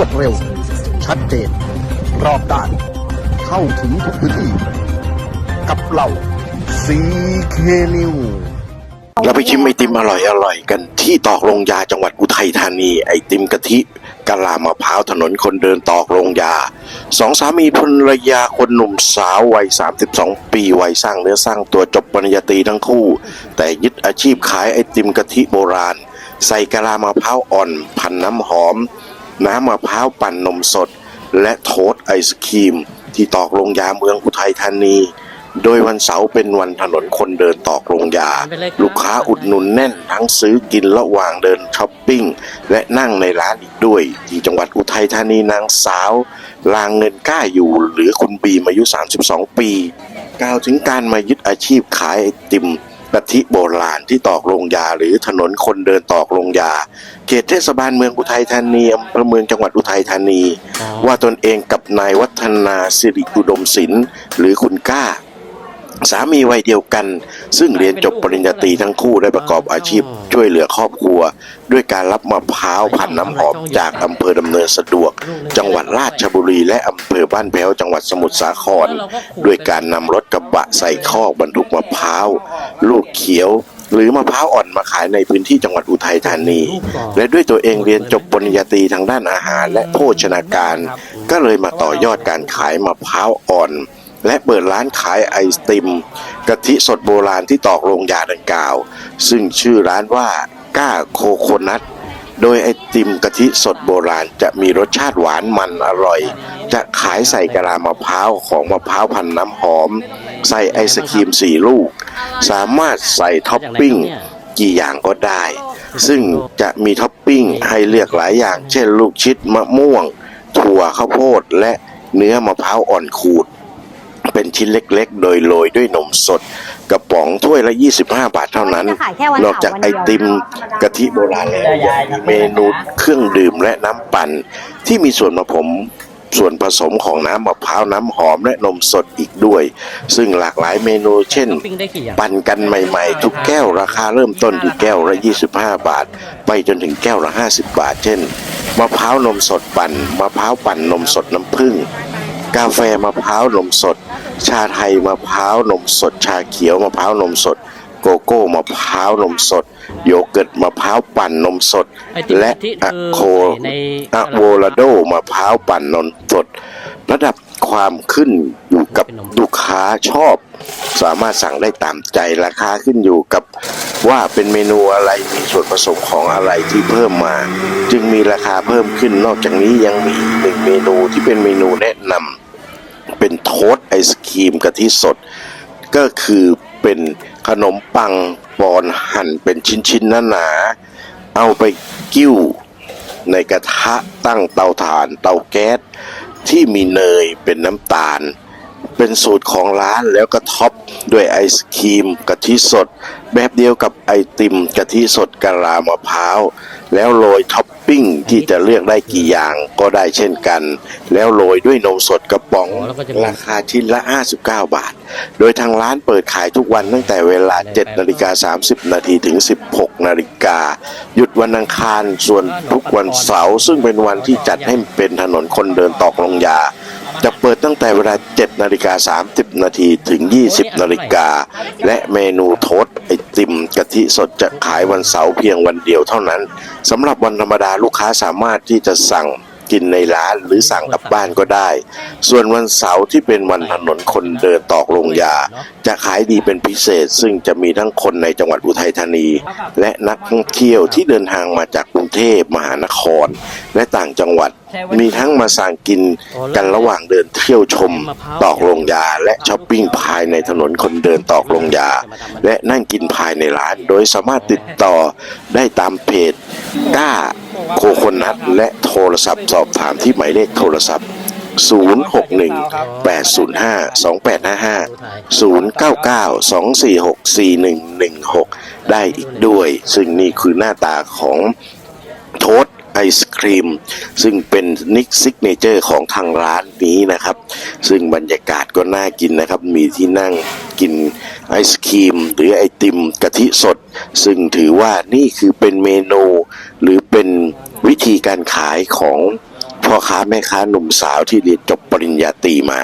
วดเร็ว ชัดเจน รอบด้าน เข้าถึงทุกพื้นที่ กับเราซีเคนิวเราไปชิมไอติมอร่อยอร่อยกัน ที่ตอกลงยาจังหวัดอุทัยธานี ไอติมกะทิกะลามะพร้าวถนนคนเดินตอกลงยาสองสามีภรรยาคนหนุ่มสาววัย 32 ปีวัยสร้างเนื้อสร้างตัวจบปริญญาตรีทั้งคู่ แต่ยึดอาชีพขายไอติมกะทิโบราณ ใส่กะลามะพร้าวอ่อน พันน้ำหอม น้ำมะพร้าวปั่นนมสด และโทสไอศครีม ที่ตอกลงยาเมืองอุทัยธานี โดยวันเสาร์เป็นวันถนนคนเดินตอกลงยา ลูกค้าอุดหนุนแน่นทั้งซื้อกินระหว่างเดินช้อปปิ้ง และนั่งในร้านอีกด้วย ที่จังหวัดอุทัยธานีนางสาว ลางเงินกล้าอยู่หรือคุณบีมอายุ 32 ปี กล่าวถึงการมายึดอาชีพขายไอติม กะทิโบราณที่ตอกลงยา หรือถนนคนเดินตอกลงยา เขตเทศบาลเมืองอุทัยธานีอำเภอเมืองจังหวัดอุทัยธานี ว่าตนเองกับนายวัฒนาสิริอุดมศิลป์หรือคุณก้า สามีวัยเดียวกัน ซึ่งเรียนจบปริญญาตรีทั้งคู่ได้ประกอบอาชีพ ช่วยเหลือครอบครัว ด้วยการรับมะพร้าวพันน้ำหอมจากอำเภอดำเนินสะดวก จังหวัดราชบุรี และอำเภอบ้านแพ้วจังหวัดสมุทรสาคร ด้วยการนำรถกระบะใส่คอกบรรทุกมะพร้าวลูกเขียวหรือมะพร้าวอ่อนมาขายในพื้นที่จังหวัดอุทัยธานี และด้วยตัวเองเรียนจบปริญญาตรีทางด้านอาหารและโภชนาการ ก็เลยมาต่อยอดการขายมะพร้าวอ่อน และเปิดร้านขายไอติม กะทิสดโบราณที่ตอกโรงยาดังกล่าว ซึ่งชื่อร้านว่าก้าโคโคนัทโดยไอติมกะทิสดโบราณจะมีรสชาติหวานมันอร่อย จะขายใส่กะลามะพร้าวของมะพร้าวพันน้ำหอม ใส่ไอศครีมสี่ลูก สามารถใส่ท็อปปิ้งกี่อย่างก็ได้ ซึ่งจะมีท็อปปิ้งให้เลือกหลายอย่าง เช่นลูกชิดมะม่วง ถั่วข้าวโพดและเนื้อมะพร้าวอ่อนขูด เป็นชิ้นเล็ก ๆ โดยโรยด้วยนมสด กระป๋องถ้วยละ 25 บาทเท่านั้นจะขายแค่วันนอกจากไอติมกะทิโบราณแล้วยังมีเมนูเครื่องดื่มและน้ำปั่น ที่มีส่วนผสมส่วนผสมของน้ำมะพร้าวน้ำหอมและนมสดอีกด้วย ซึ่งหลากหลายเมนูเช่นปิ้งได้กี่อย่างปั่นกันใหม่ๆ ทุกแก้วราคาเริ่มต้นที่แก้วละ 25 บาท ไปจนถึงแก้วละ 50 บาท เช่น มะพร้าวนมสดปั่น มะพร้าวปั่นนมสดน้ำผึ้ง กาแฟมะพร้าวนมสด ชาไทยมะพร้าวนมสด ชาเขียวมะพร้าวนมสด โกโก้มะพร้าวนมสด โยเกิร์ตมะพร้าวปั่นนมสดไอติมและกะทิอะคือโคใส่ในอะโวลาโดมะพร้าวปั่นนมสด ระดับความขึ้นอยู่กับลูกค้าชอบ สามารถสั่งได้ตามใจราคาขึ้นอยู่กับ ว่าเป็นเมนูอะไรมีส่วนผสมของอะไรที่เพิ่มมา จึงมีราคาเพิ่มขึ้นนอกจากนี้ยังมีหนึ่งเมนูที่เป็นเมนูแนะนำเป็นโทสต์ไอศครีมกะทิสด ก็คือเป็นขนมปังปอนหั่นเป็นชิ้นๆหนาๆเอาไปกิ้วในกระทะตั้งเตาถ่านเตาแก๊สที่มีเนยเป็นน้ำตาล เป็นสูตรของร้านแล้วก็ท็อปด้วยไอศครีมกะทิสด แบบเดียวกับไอติมกะทิสดกะลามะพร้าว แล้วโรยท็อปปิ้งที่จะเลือกได้กี่อย่างก็ได้เช่นกัน แล้วโรยด้วยนมสดกระป๋องอ๋อแล้วก็จะมีราคาชิ้นละ 59 บาท โดยทางร้านเปิดขายทุกวันตั้งแต่เวลา 7 นาฬิกา 30 นาทีถึง 16 นาฬิกา หยุดวันอังคารส่วนทุกวันเสาร์ซึ่งเป็นวันที่จัดให้เป็นถนนคนเดินตอกลงยา จะเปิดตั้งแต่เวลา 7 นาฬิกา 30 นาทีถึง 20 นาฬิกา และเมนูโทสไอติมกะทิสดจะขายวันเสาร์เพียงวันเดียวเท่านั้นสำหรับวันธรรมดาลูกค้าสามารถที่จะสั่ง กินในร้านหรือสั่งกลับบ้านก็ได้ ส่วนวันเสาร์ที่เป็นวันถนนคนเดินตอกลงยา จะขายดีเป็นพิเศษ ซึ่งจะมีทั้งคนในจังหวัดอุทัยธานี และนักท่องเที่ยวที่เดินทางมาจากกรุงเทพมหานคร และต่างจังหวัด มีทั้งมาสั่งกินกันระหว่างเดินเที่ยวชม ตอกลงยา และช้อปปิ้งภายในถนนคนเดินตอกลงยา และนั่งกินภายในร้าน โดยสามารถติดต่อได้ตามเพจก้า โคโคนัทและโทรศัพท์สอบถามที่หมายเลขโทรศัพท์ 061 805 2855 099 246 4116 ได้อีกด้วย ซึ่งนี่คือหน้าตาของโทสต์ไอศครีม ซึ่งเป็นนิกซิกเนเจอร์ของทางร้านนี้นะครับ ซึ่งบรรยากาศก็น่ากินนะครับ มีที่นั่งกินไอศครีม หรือไอติมกะทิสด ซึ่งถือว่านี่คือเป็นเมนูหรือเป็นวิธีการขายของพ่อค้าแม่ค้าหนุ่มสาวที่เรียนจบปริญญาตรีมา